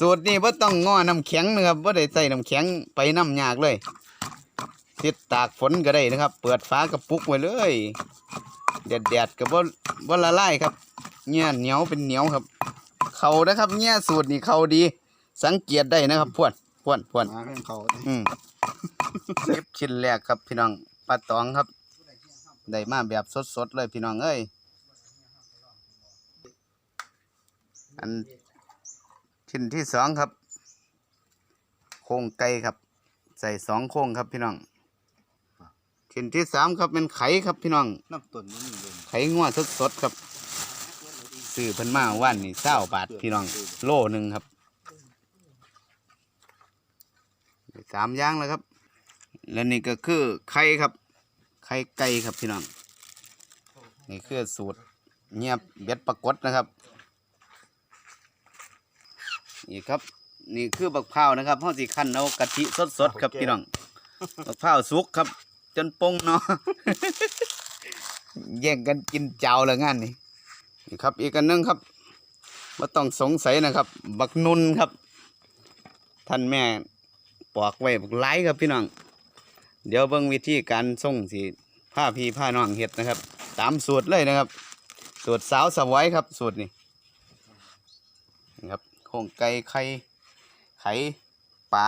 สูตรนี้บ่ต้องง้อน้ำแข็งนะครับบ่ได้ใส่น้ำแข็งไปน้ำยากเลยติดตากฝนก็ได้นะครับ เปิดฝากระปุกไว้เลยแดดแดดๆก็บ่บ่ละลายครับเนี่ยเหนียวเป็นเหนียวครับ เขานะครับเนี่ยสูตรนี่เขาดี สังเกตได้นะครับพวนพวนพวนมาเรื่องเขาอืมเก็บชิ้นแรกครับพี่น้องปลาตองครับได้มาแบบสดๆเลยพี่น้องเอ้ยอัน ชิ้นที่สองครับ โครงไก่ครับ ใส่สองโครงครับพี่น้องชิ้นที่สามครับเป็นไข่ครับพี่น้องน้ำต้นมันเลยไข่งัวสดๆครับซื้อเพิ่นมาว่านนี่เศร้าบาทพี่น้อง โลหนึ่งครับได้สามอย่างแล้วครับ และนี่ก็คือไข่ครับ ไข่ไก่ครับพี่น้อง นี่คือสูตรเงียบเบ็ดปรากฏนะครับ นี่ครับ นี่คือบักพร้าวนะครับเฮาสิคั้นเอากะทิสดๆครับพี่น้องบักพร้าวสุกครับ จนปงเนาะแย่งกันกินเจ้าละงานนี่นี่ครับ อีกอันหนึงครับว่าต้องสงสัยนะครับ บักนุนครับ ท่านแม่ปอกไว้บักไล่ครับพี่น้องเดี๋ยวเบิ่งวิธีการส่งสีผ้าพี่ผ้าน้องเห็ดนะครับ ตามสูตรเลยนะครับ สูตรสาวสวอยครับ สูตรนี่นี่ครับ โครงไก่ไข่ไข่ปลา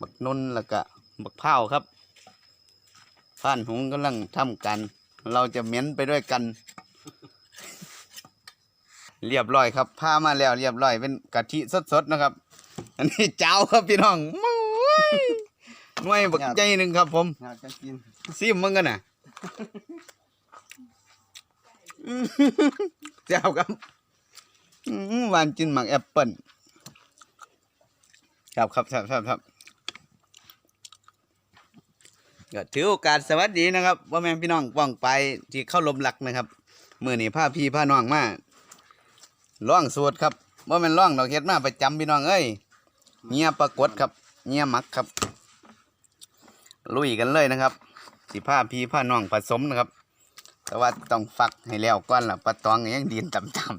บักนุนแล้วก็บักเผาครับผ่านหงกำลังทำกัน เราจะเหม็นไปด้วยกัน เรียบร้อยครับผ้ามาแล้วเรียบร้อยเป็นกะทิสดๆนะครับ อันนี้เจ้าครับพี่น้องมุ้ยหน่วยบักใจหนึ่งครับ ผมซิมมึงกันน่ะเจ้าครับ หวานจินหมักแอปเปิ้ลครับครับครับครับครับก็ถือโอกาสสวัสดีนะครับว่าแม่นพี่น้องป้องไปที่เข้าลมหลักนะครับมื่อนี้าพี่พาน้องมาล่องสูตรครับว่าแม่นล่องดอกเฮ็ดมาประจำพี่น้องเอ้ยเงียปรากฏครับเงียมักครับ ลุยกันเลยนะครับ สิผ้าพี่ผ้าน้องผสมนะครับ แต่ว่าต้องฟักให้แล้วก่อนล่ะปลาตองยังดินต่ำๆ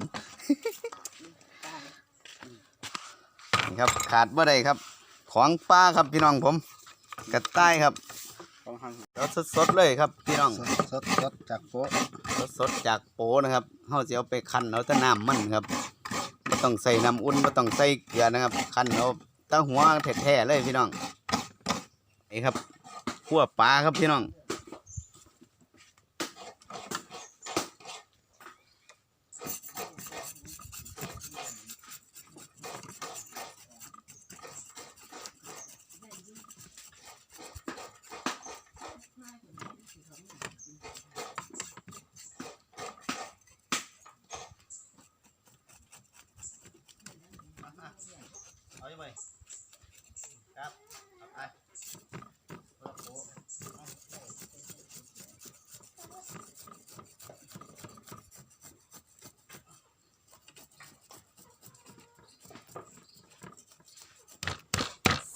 นี่ ครับ ขาดบ่ได้ครับ ของป้าครับพี่น้องผมกระต่ายครับของหังเอาสดๆเลยครับพี่น้องสดสดสดจากโป๊ะสดๆจากโปนะครับเฮาสิเอาไปคั้นเอาแต่น้ำมันครับบ่ต้องใส่น้ำอุ่นบ่ต้องใส่เกลือนะครับ คั้นเอาแตั้งหัวแท้ๆเลยพี่น้องนี่ครับขั่วปลาครับพี่น้อง เอาไปครับเอาไปโป๊ะ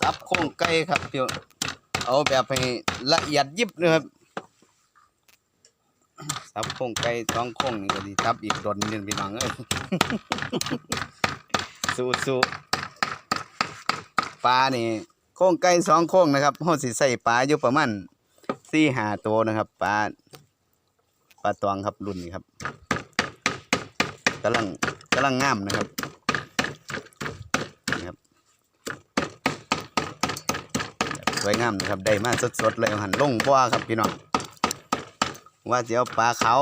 สับโครงไก่ครับพี่เอาแบบให้ละเอียดยิบเลยครับสับโครงไก่สองโครงนี่ก็ดีสับอีกดนหนึงพี่น้องเอ้ยสู้สู้ปลานี่โครงไก่สองโครงนะครับเฮาสิใส่ปลาอยู่ประมาณสี่หาตัวนะครับปลาปลาตวงครับรุ่นนี้ครับกำลังกำลังงามนะครับนี่ครับ สวยงามนะครับได้มาสดๆเลยหันลงบ่อครับพี่น้องว่าจะเอาปลาขาว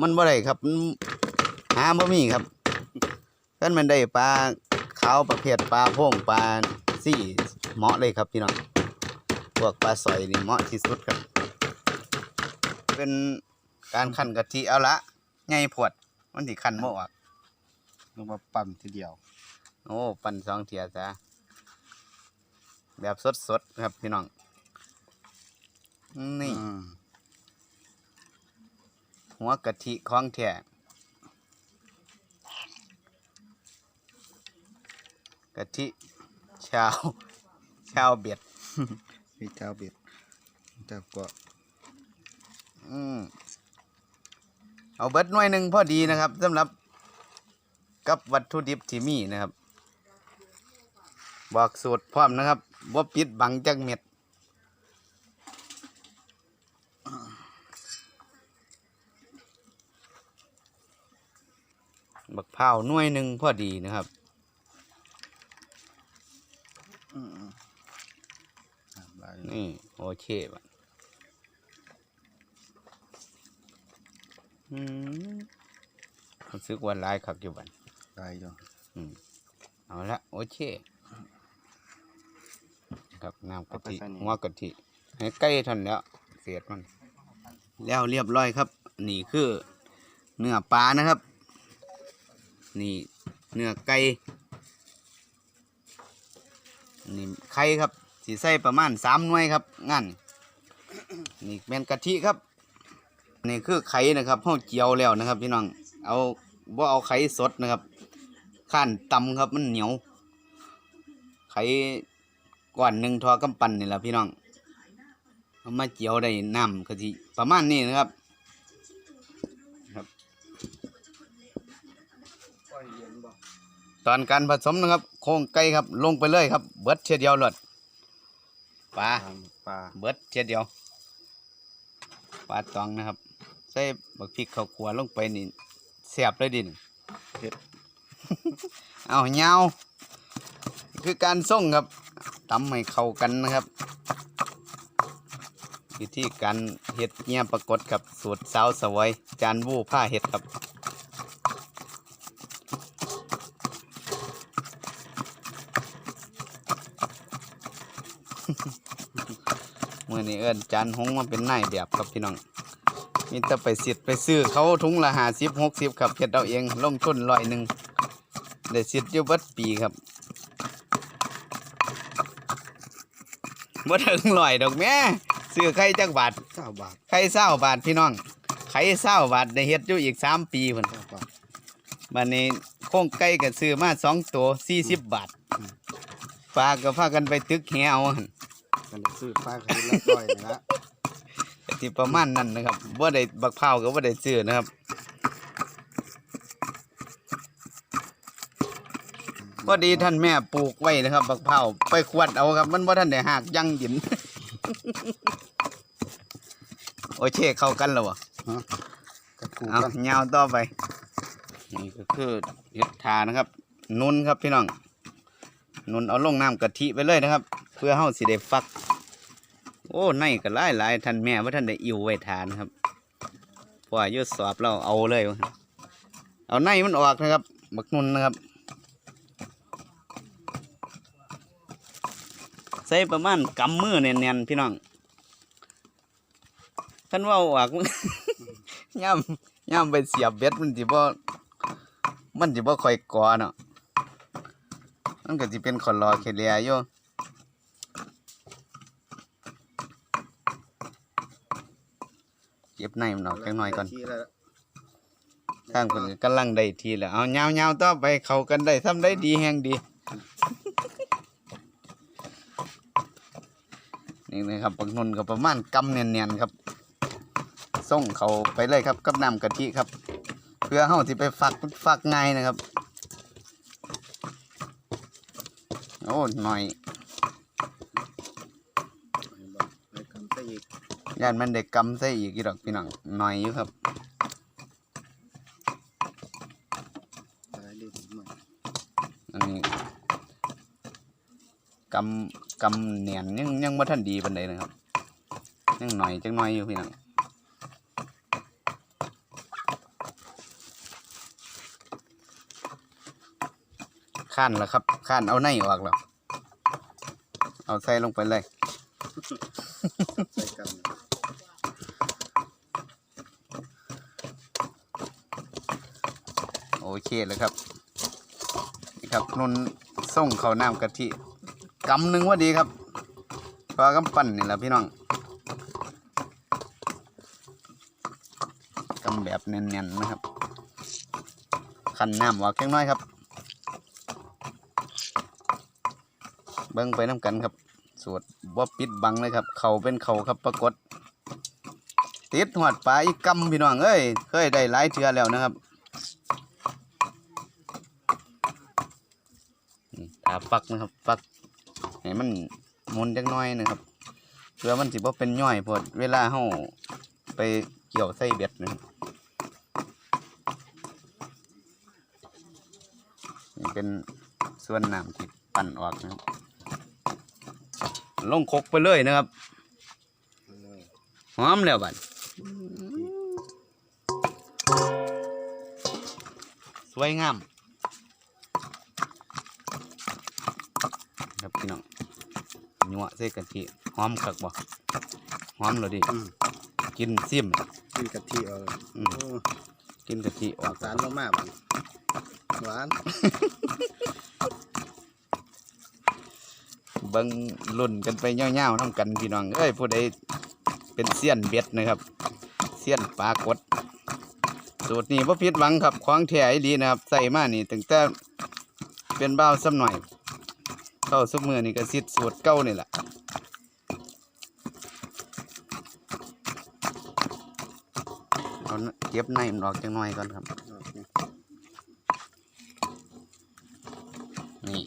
มันบ่ได้ครับหาบ่มีครับกันมันได้ปลาขาวประเภทปลาโพ่งปลาซี่เหมาะเลยครับพี่น้องพวกปลาสอยนี่เหมาะที่สุดครับ เป็นการคั่นกะทิเอาละไงพวดมันสิคั่นบ่ออกลงมาปั่นทีเดียว โอ้ ปั่นสองเทียจ้ะ แบบสดๆครับพี่น้อง นี่อืมหัวกะทิของแท้กะทิชาวชาวเบ็ดมีเจ้าเบ็ดเจ้าก็อืมเอาเบิดหน่วยหนึ่งพอดีนะครับสำหรับกับวัตถุดิบที่มีนะครับ บอกสูตรพร้อมนะครับ ว่าปิดบังจักเม็ดบักพร้าวหน่วยหนึ่งพอดีนะครับอืมน้ำลายนี่ โอเคบัดอืมรู้สึกว่าหลายคักอยู่บันลายอยู่เอาละ โอเค ครับน้ำกะทิหัวกะทิให้ใกล้ทันแล้วเสียดมัน แล้วเรียบร้อยครับ นี่คือเนื้อปลานะครับ นี่เนื้อไก่นี่ไข่ครับสีใส่ประมาณสามหน่วยครับงั้นนี่เป็นกะทิครับนี่คือไข่นะครับห้องเจียวแล้วนะครับพี่น้องเอาบ่เอาไข่สดนะครับข้านตำครับมันเหนียวไข่ ก้อนหนึ่งทอกำปั้นนี่แหละพี่น้องเอามาเจียวได้น้ำกะทิประมาณนี้นะครับก้อยเย็นบ่ตอนการผสมนะครับ โครงไก่ครับ ลงไปเลยครับ เบิดเชียเดียวเลยปลาตามปลาเบิดเชียเดียวปลาตองนะครับ ใส่บักพริกข้าวคั่วลงไปนี่เสียบเลยดินเผ็ดเอาเงาคือการส่งครับ ตำให้เข้ากันนะครับวิธีการเห็ดเงี้ยปรากฏกับสูตรสาวสวยจานวูผ้าเห็ดครับเมื่อนี้เอิ้นจานหงมาเป็นนายแบบครับพี่น้องมีแต่ไปสิทธิ์ไปซื้อเขาถุงละหาสิบหกสิบครับเห็ดเอาเองลงทุนร้อยหนึ่งได้สิทธิ์อยู่เบัดปีครับ บ่ถึงร้อยดอกแม่ซื้อไข่จักบาทเก้าบาทไข่เศร้าบาทพี่น้องไข่เศร้าบาทได้เฮ็ดอยู่อีกสามปีพุ่นเก้าบาทบัดนี้โค้งไก่ก็ซื้อมาสองตัวสี่สิบบาทปลาก็พากันไปตึกแหเอาหั่นกันได้ซื้อปลาคดีละก้อยนี่ละก็สิประมาณนั้นนะครับบ่ได้บักพร้าวก็บ่ได้ซื้อนะครับ พอดีท่านแม่ปลูกไว้นะครับบักพร้าวไปขวดเอาครับ มันบ่ทันได้หากยั่งยืนโอเคเข้ากันแล้ววะกระถูกเอากันยาวต่อไปนี่ก็คือเห็ดทานะครับ นุนครับพี่น้องนุนเอาลงน้ำกะทิไปเลยนะครับ เพื่อเฮาสิได้ฟัก โอ้ในก็หลายหลายๆท่านแม่ว่าท่านได้อิ่วไว้ทานครับเพราะว่าอยุดสอบเราเอาเลยวะเอาในมันออกนะครับบักนุนนะครับ ใส่ประมาณกำมือแน่นๆพี่น้องท่านว่าเอาออกย่ำย่ำไปเสียบเบ็ดมันสิบ่มันสิบ่ค่อยกอเนาะมันก็สิเป็นขอรอเคเลียอยู่เก็บในมันออกจักหน่อยก่อนทีละทางเพิ่นก็กำลังได้ทีแล้วเอายาวๆต่อไปเข้ากันได้ทำได้ดีแฮงดี นี่นะครับปักนนก็ประมาณกำเนียนๆครับ ส่งเขาไปเลยครับกับน้ำกะทิครับ เพื่อเฮาที่ไปฟักฟักไงนะครับ โอ้หน่อยย่านมันได้กกำใส่อีกอีดอกพี่น้องหน่อยอยู่ครับอันนี้กำ กำเนียนยังยังบ่ทันดีปานใดนะครับยังหน่อยจังหน่อยอยู่พี่น้องข้านแล้วครับข้านเอาในออกแล้วเอาใส่ลงไปเลยใส่กันโอเคเลยครับนี่ครับนุ่นส่งเขาวน้ำกะทิ กำหนึ่งว่าดีครับปลากำปั้นนี่แหละพี่น้องกำแบบเนียนๆนะครับขันน้ำออกแค่น้อยครับ เบิ้งไปน้ำกันครับ สวดบ่าปิดบังเลยครับ เขาเป็นเขาครับปรากฏ ติดหอดปลาอีกกำพี่น้องเอ้ยเคยได้หลายเทือแล้วนะครับตาฟักนะครับฟัก ให้มันมุนจักน้อยนะครับเพื่อมันสิบ่เป็นย่อยพอดเวลาเฮาไปเกี่ยวใส่เบ็ดนะครับนี่เป็นส่วนน้ำที่ปั่นออกนะครับลงคกไปเลยนะครับหอมแล้วบัดสวยงาม ครับพี่น้องยัว ใส่กะทิหอมคักบ่หอมแล้วดิอืม กินซิม กินกะทิเอาอืม โอ้กินกะทิออออกกสารลงมาบัดหวานเบิ่งลุ่นกันไปเง่าวๆน้ำกันพี่น้องเอ้ยผู้ใดเป็นเซียนเบ็ดนะครับเซียนปลากดสูตรนี้พ่ผิดหวังครับของแท้อีหลีนะครับใส่มานี่ตั้งแต่เป็นบ้าวซ้ำหน่อย เข้าซุปมือนี่ก็ซิดสูตรเก่านี่แหละเอาเก็บในมันออกจังหน่อยก่อนครับ นี่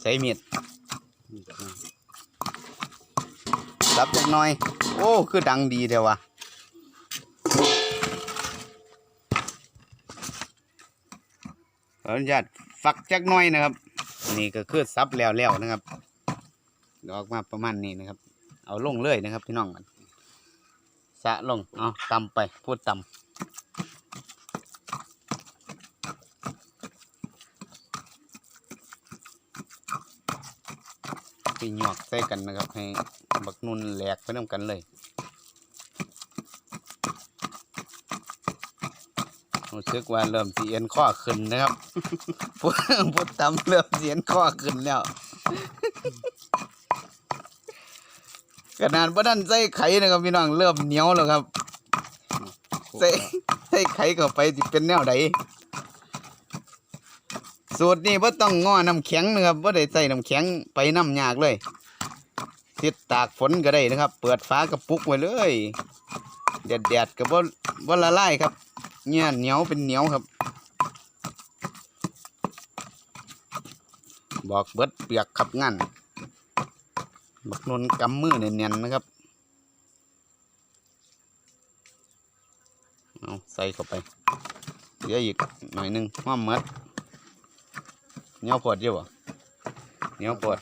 ใส่มีดรับจักหน่อย โอ้ คือดังดีเดียววะขออนุญาตฝักจักหน่อยนะครับ นี่ก็คือซับแล้วแล้วนะครับ ดอกมาประมาณนี้นะครับ เอาลงเลยนะครับพี่น้องมันสะลงเอาตำไปพูดตำตีหยอกใส่กันนะครับ ให้บักนุ่นแหลกไปน้ำกันเลย รู้สึกว่าเริ่มสีเอ็นข้อขึ้นนะครับพูดพูดตำเริ่มสีเอ็นข้อขึ้นแล้วขนาดว่าดันใส่ไข่นะครับพี่น้องเริ่มเหนียวแล้วครับใส่ใส่ไข่เข้าไปสิเป็นแนวใดสูตรนี้ว่าต้องง้อน้ำแข็งนะครับว่าได้ใส่น้ำแข็งไปน้ำยากเลยติดตากฝนก็ได้นะครับ เปิดฟ้ากระปุกไว้เลยแดดแดดๆกับว่าว่าละลายครับ เนี่ยเหนียวเป็นเหนียวครับ บอกเบิดเปียกขับงานบักนนกำมือเนียนๆนะครับเอาใส่เข้าไปเดี๋ยอีกหน่อยหนึงห้อมเมดเหนียวปวดเยอะวะเหนียวปวด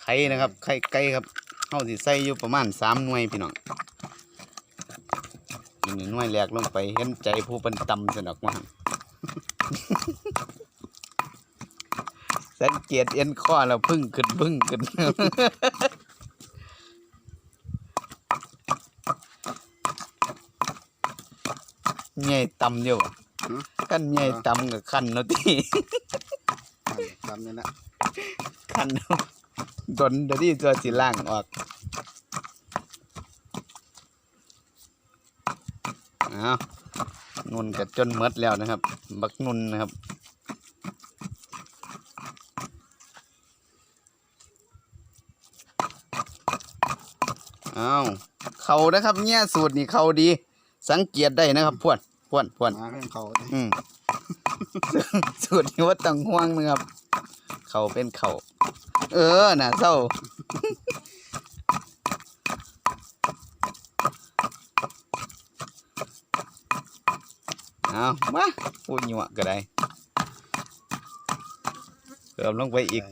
ไข่นะครับไข่ไก่ครับเฮาสิใส่อยู่ประมาณสามหน่วยพี่น้อง อันนี้หน่วยแรกลงไปเห็นใจผู้เป็นตำสนอกมาสังเกตเอ็นข้อแล้วพึ่งขึ้นพึ่งขึ้นใหญ่ตำอยู่อะขั้นใหญ่ตำกับขั้นเนาะที่ตำเนี่ยนะขั้นเนาะดนเดี๋ยวที่ตัวสิล่างออก อานุ่นกับจนหมดแล้วนะครับ บักนุ่นนะครับเอาเขานะครับเนี่ยสูตรนี่เขาดี สังเกตได้นะครับพวนพวนพวนมาเรื่องเขาอืมสูตรนี้ว่าต้องห่วงนะครับ เขาเป็นเขาเออน่ะเศร้า เอามาพูดหยวกก็ได้เติมลงไปอีก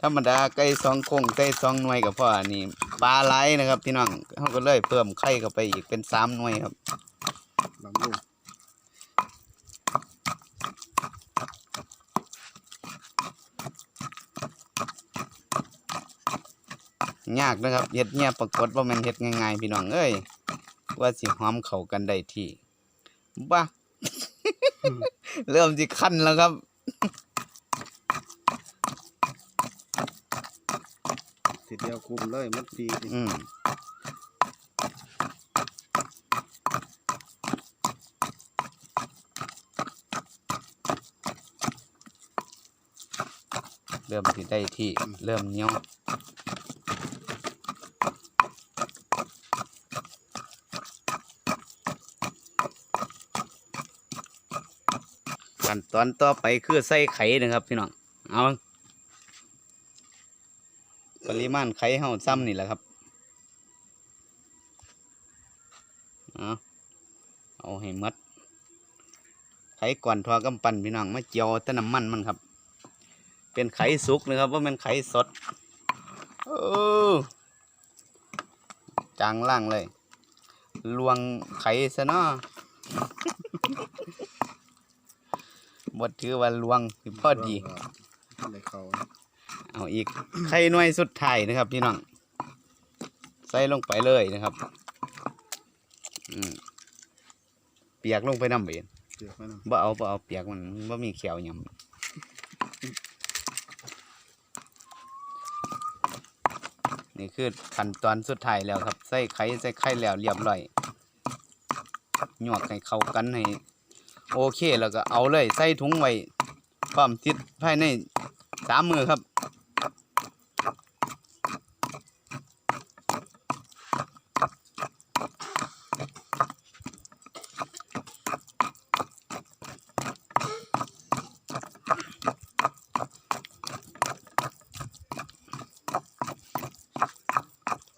ธรรมดาไก่สองคงไก่สองหน่วยกับพ่ออันนี้ปลาไหลนะครับพี่น้องเขาก็เลยเพิ่มไข่เข้าไปอีกเป็นสามหน่วยครับบาง ยากนะครับเฮ็ดเนี่ยปรากฏว่ามันเฮ็ดง่ายๆพี่น้องเอ้ยว่าสิหอมเข้ากันได้ที่บ้าเริ่มสิคันแล้วครับทีเดียวคุมเลยมัดปีอืมเริ่มสิได้ที่เริ่มเหนียว ตอนต่อไปคือใส่ไข่นะครับพี่น้อง เอาปริมาณไข่เฮาซ้ำนี่แหละครับ เอาเอาให้มัด ไข่ก่อนทอกำปั้นพี่น้องมาเจียวต่น้ำมันมันครับ เป็นไข่สุกนะครับว่าเป็นไข่สดโอ้จางล่างเลย ลวงไข่ซะเนาะ บดถือว่าลวงสิพอดีอะไรเขาเอาอีก ไข่หน่วยสุดท้ายนะครับพี่น้อง ใส่ลงไปเลยนะครับอืมเปียกลงไปน้ำเบนเจือกไหมนะบ่เอาบ่เอาเปียกมันบ่มีเขียวหยำนี่คือขั้นตอนสุดท้ายแล้วครับ ใส่ไข่ใส่ไข่แล้วเรียบร้อยหยวกให้เข้ากันให้ โอเคแล้วก็เอาเลยใส่ถุงไว้พร้อมติดภายในสามมือครับ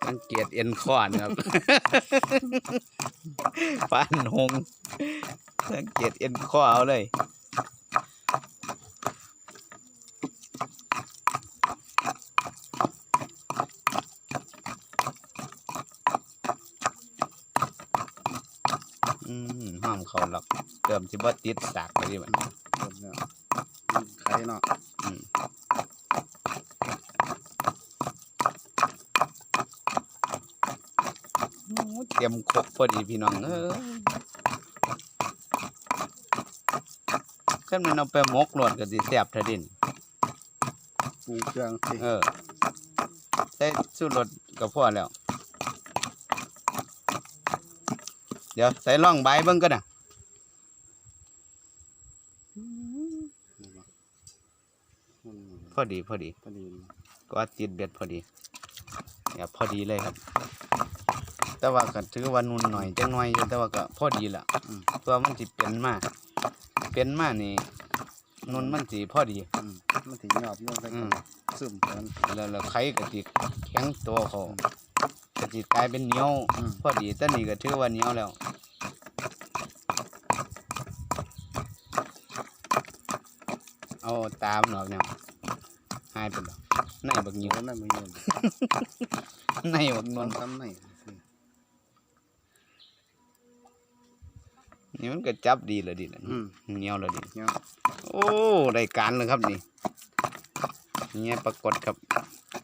สังเกตเอ็นคอนะครับปานหง สังเกตเอ็นคอเอาเลยอืมห้ามเขาหรอกเติมสิบ่ติดสากไปดิมันเริ่มแล้วไข่เนาะอืมโอ้เตรียมครกพอดีพี่น้องเออ ขึ้นมันเอาไปหมกหลวดก็สิแซ่บทะดินปรุงเครื่องสิเออใส่สูตรรสก็พอแล้ว เดี๋ยวใส่ล่องใบเบิ่งก็นะพอดีพอดีพอดีก็ติดเบ็ดพอดีเนี่ยพอดีเลยครับ แต่ว่าก็ถือว่านุ่นหน่อยจังหน่อยแต่ว่าก็พอดีละตัวมันสิเป็นมาก เป็นมานี่นุ่นมันสิพอดีอืมมันถึงยอบยอบไปอืมซึมกัน แล้วแล้วไข่ก็สิแข็งตัวเขาก็สิกลายเป็นเหนียวอืม พอดีแต่นี่ก็ถือว่าเหนียวแล้วเอาตามหนอกเนี่ยหายไปแล้วในบักอเหนียู่ยวนั่นมันอยู่ในบักนนวอลนทำไหน นี่มันก็จับดีเลยดิน่ะอืมเหนียวเลยดิเนี่ยโอ้ได้การเลยครับนี่เนี่ยปรากฏครับ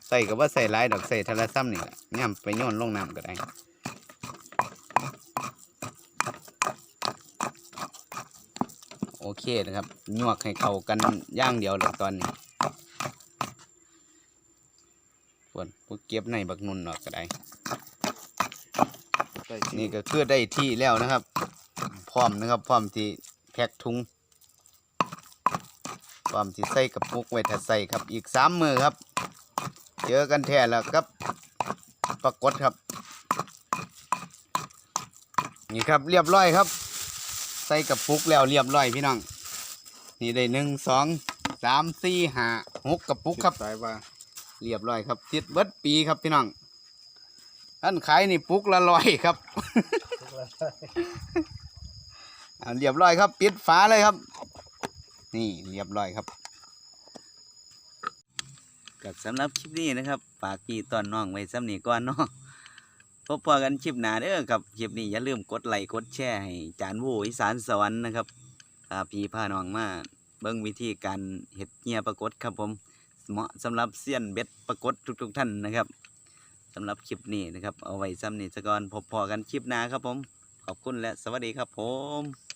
ใส่กับว่าใส่หลายดอกใส่ทะละซ้ำนี่แหละย่ำไปโยนลงน้ำก็ได้โอเคนะครับยวกให้เข้ากันอย่างเดียวเลยตอนนี้ส่วนพวกเก็บในบักนุนออกก็ได้ใส่นี่ก็คือได้ที่แล้วนะครับ พร้อมนะครับพร้อมที่แพ็กถุงพร้อมที่ใส่กระปุกไว้ถ้าใส่ครับอีกสามมือครับเจอกันแท้แล้วครับปรากฏครับ นี่ครับเรียบร้อยครับ ใส่กระปุกแล้วเรียบร้อยพี่น้องนี่ได้หนึ่งสองสามสี่ห้าหกกระปุกครับสายว่าเรียบร้อยครับติดเบิดปีครับพี่น้องท่านขายนี่ปุกละร้อยครับอ่า เรียบร้อยครับ ปิดฝาเลยครับ นี่เรียบร้อยครับกับสำหรับคลิปนี้นะครับฝากพี่ตอนน้องไว้สำนีก่อนเนาะพบพอกันคลิปหน้าเด้อครับคลิปนี้อย่าลืมกดไลค์กดแชร์ให้จานวูอีสานสวรรค์นะครับพาพี่พาน้องมาเบิ่งวิธีการเห็ดเงียปรากฏครับผมเหมาะสำหรับเซียนเบ็ดปรากฏทุก ๆ ท่านนะครับสำหรับคลิปนี้นะครับ เอาไว้ซ้ำนี่สะก่อนพบพอกันคลิปหน้าครับผม ขอบคุณและสวัสดีครับผม